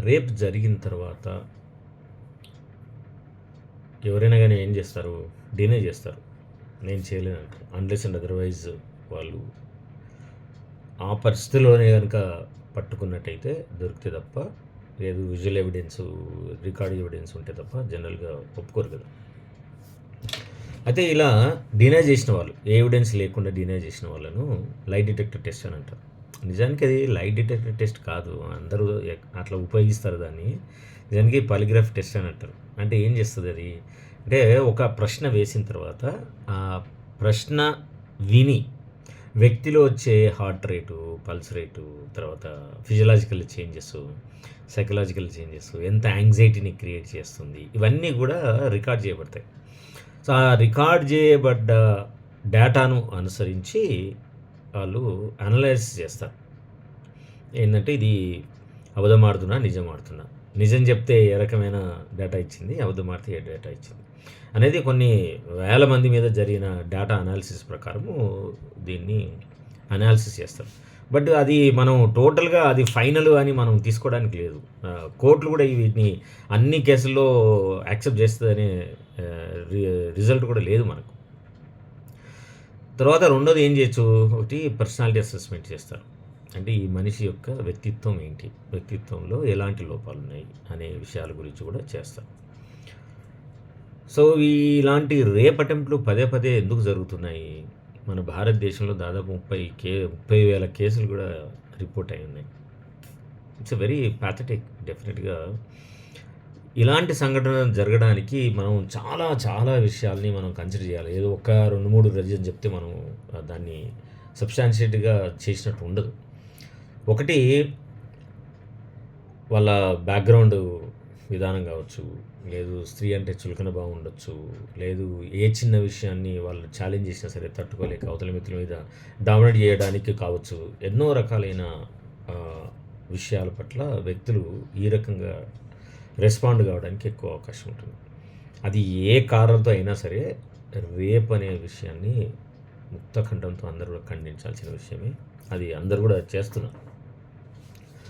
Rape జరిగిన తర్వాత ఎవరైనా కానీ ఏం చేస్తారు? డినే చేస్తారు. నేను చేయలేను అన్లెస్ అండ్ అదర్వైజ్ వాళ్ళు ఆ పరిస్థితిలోనే కనుక పట్టుకున్నట్టయితే దొరికితే తప్ప లేదు విజువల్ ఎవిడెన్స్ రికార్డ్ ఎవిడెన్స్ ఉంటే తప్ప జనరల్గా ఒప్పుకోరు కదా. అయితే ఇలా డినై చేసిన వాళ్ళు ఏ ఎవిడెన్స్ లేకుండా డినై చేసిన వాళ్ళను లైట్ డిటెక్టర్ టెస్ట్ అని అంటారు. నిజానికి అది లైట్ డిటెక్టర్ టెస్ట్ కాదు. అందరూ అట్లా ఉపయోగిస్తారు దాన్ని. నిజానికి పాలిగ్రాఫ్ టెస్ట్ అని అంటారు అంటే ఏం చేస్తుంది అది? అంటే ఒక ప్రశ్న వేసిన తర్వాత ఆ ప్రశ్న విని వ్యక్తిలో వచ్చే హార్ట్ రేటు పల్స్ రేటు తర్వాత ఫిజియలాజికల్ చేంజెస్ సైకలాజికల్ చేంజెస్ ఎంత యాంగ్జైటీని క్రియేట్ చేస్తుంది ఇవన్నీ కూడా రికార్డ్ చేయబడతాయి. సో ఆ రికార్డ్ చేయబడ్డ డేటాను అనుసరించి వాళ్ళు అనలైజ్ చేస్తారు. ఏంటంటే ఇది అబద్ధం ఆడుతున్నా నిజం ఆడుతున్నా. నిజం చెప్తే ఏ రకమైన డేటా ఇచ్చింది అబద్ధం ఆడితే ఏ డేటా ఇచ్చింది? అనేది కొన్ని వేల మంది మీద జరిగిన డేటా అనాలిసిస్ ప్రకారము దీన్ని అనాలిసిస్ చేస్తారు. బట్ అది మనం టోటల్గా అది ఫైనల్ అని మనం తీసుకోవడానికి లేదు. కోర్టులు కూడా వీటిని అన్ని కేసుల్లో యాక్సెప్ట్ చేస్తుందనే రి- రిజల్ట్ కూడా లేదు మనకు. తర్వాత రెండోది ఏం చేయొచ్చు? ఒకటి పర్సనాలిటీ అసెస్మెంట్ చేస్తారు. అంటే ఈ మనిషి యొక్క వ్యక్తిత్వం ఏంటి? వ్యక్తిత్వంలో ఎలాంటి లోపాలు ఉన్నాయి అనే విషయాల గురించి కూడా చేస్తారు. సో ఇలాంటి రేప్ అటెంప్ట్లు పదే పదే ఎందుకు జరుగుతున్నాయి? మన భారతదేశంలో దాదాపు ముప్పై కే ముప్పై వేల కేసులు కూడా రిపోర్ట్ అయి ఉన్నాయి. ఇట్స్ వెరీ ప్యాథటిక్ డెఫినెట్గా ఇలాంటి సంఘటన జరగడానికి మనం చాలా చాలా విషయాల్ని మనం కన్సిడర్ చేయాలి. ఏదో ఒక రెండు మూడు రీజన్ చెప్తే మనం దాన్ని సబ్స్టాన్షియేట్గా చేసినట్టు ఉండదు. ఒకటి వాళ్ళ బ్యాక్గ్రౌండ్ విధానం కావచ్చు లేదు స్త్రీ అంటే చులకన బాగుండొచ్చు లేదు ఏ చిన్న విషయాన్ని వాళ్ళు ఛాలెంజ్ చేసినా సరే తట్టుకోలేక అవతల మిత్రుల మీద డామినేట్ చేయడానికి కావచ్చు ఎన్నో రకాలైన విషయాల పట్ల వ్యక్తులు ఈ రకంగా రెస్పాండ్ కావడానికి ఎక్కువ అవకాశం ఉంటుంది. అది ఏ కారణంతో అయినా సరే రేప్ అనే విషయాన్ని ముక్తఖండంతో అందరూ కూడా ఖండించాల్సిన విషయమే. అది అందరూ కూడా చేస్తున్నారు.